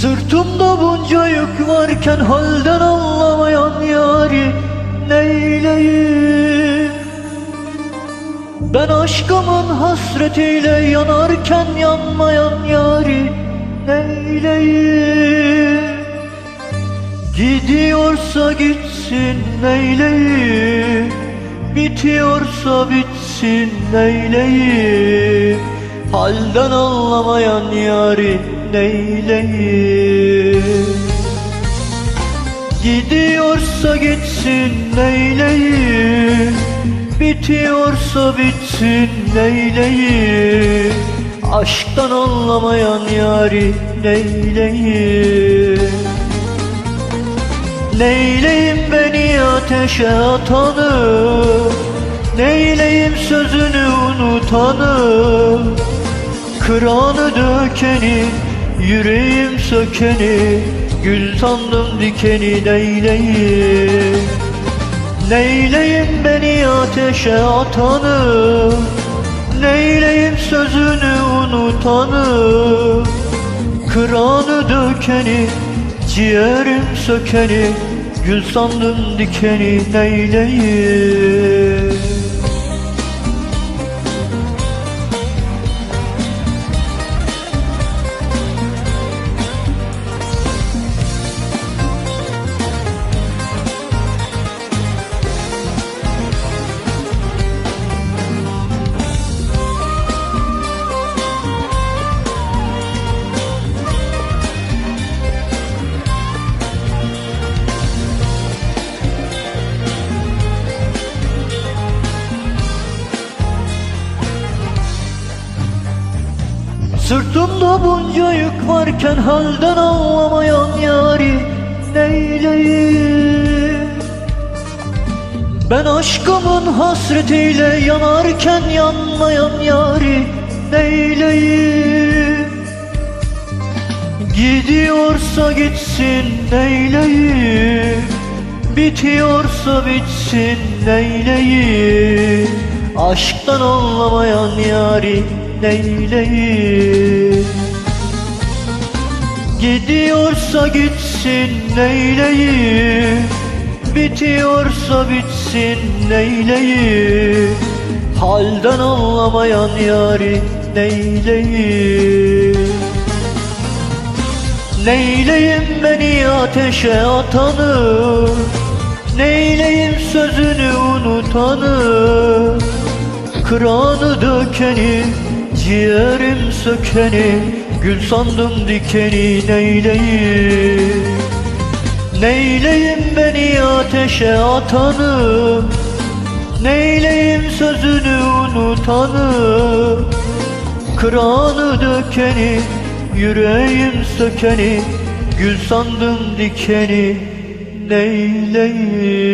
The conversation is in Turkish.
Sırtımda bunca yük varken halden anlamayan yari neyleyim? Ben aşkımın hasretiyle yanarken yanmayan yari neyleyim? Gidiyorsa gitsin neyleyim? Bitiyorsa bitsin neyleyim Halden anlamayan yari neyleyim? Gidiyorsa gitsin neyleyim? Bitiyorsa bitsin neyleyim? Aşktan anlamayan yari neyleyim? Neyleyim beni ateşe atanı Neyleyim sözünü unutanı Kıranı dökeni Yüreğim sökeni Gül sandım dikeni neyleyim? Neyleyim beni ateşe atanı? Neyleyim sözünü unutanı? Kıranı dökeni Ciğerim sökeni Gül sandım dikeni neyleyim Sırtımda bunca yük varken halden anlamayan yari neyleyim? Ben aşkımın hasretiyle yanarken yanmayan yari neyleyim? Gidiyorsa gitsin neyleyim? Bitiyorsa bitsin neyleyim? Aşktan anlamayan yari neyleyim? Gidiyorsa gitsin neyleyim? Bitiyorsa bitsin neyleyim? Halden anlamayan yari neyleyim? Neyleyim beni ateşe atanı Neyleyim sözünü unutanı Kıranı dökeni Ciğerim sökeni Gül sandım dikeni neyleyim? Neyleyim beni ateşe atanı Neyleyim sözünü unutanı Kıranı dökeni Yüreğim sökeni Gül sandım dikeni Neyleyim